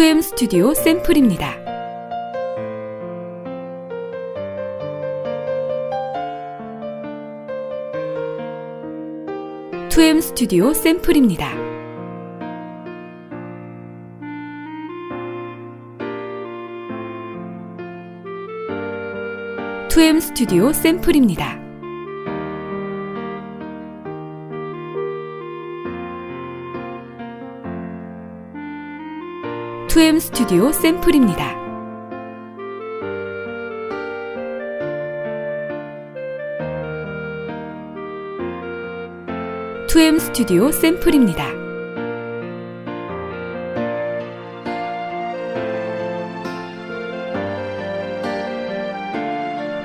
2M 스튜디오 샘플입니다. 투엠 스튜디오 샘플입니다. 투엠 스튜디오 샘플입니다. 투엠 스튜디오 샘플입니다. 투엠 스튜디오 샘플입니다.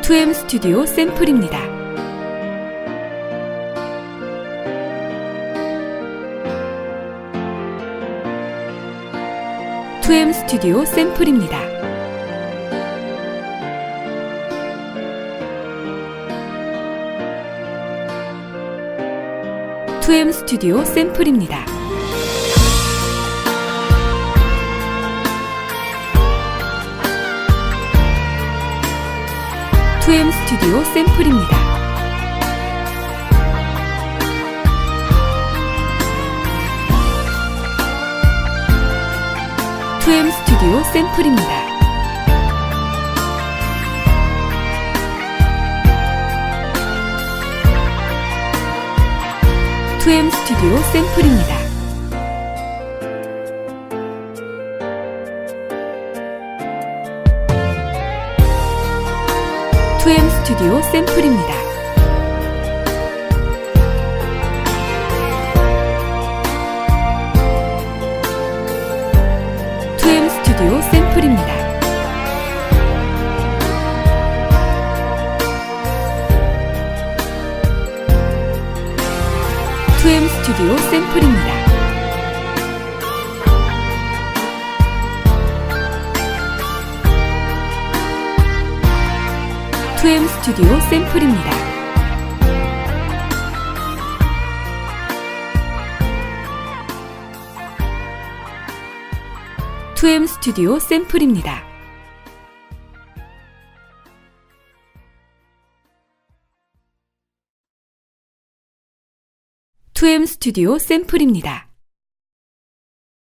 투엠 스튜디오 샘플입니다. 투엠 스튜디오 샘플입니다. 투엠 스튜디오 샘플입니다. 투엠 스튜디오 샘플입니다. 스튜디오 샘플입니다. 투엠 스튜디오 샘플입니다. 투엠 스튜디오 샘플입니다. 투엠 스튜디오 샘플입니다. 투엠 스튜디오 샘플입니다. 투엠 스튜디오 샘플입니다. 투엠 스튜디오 샘플입니다.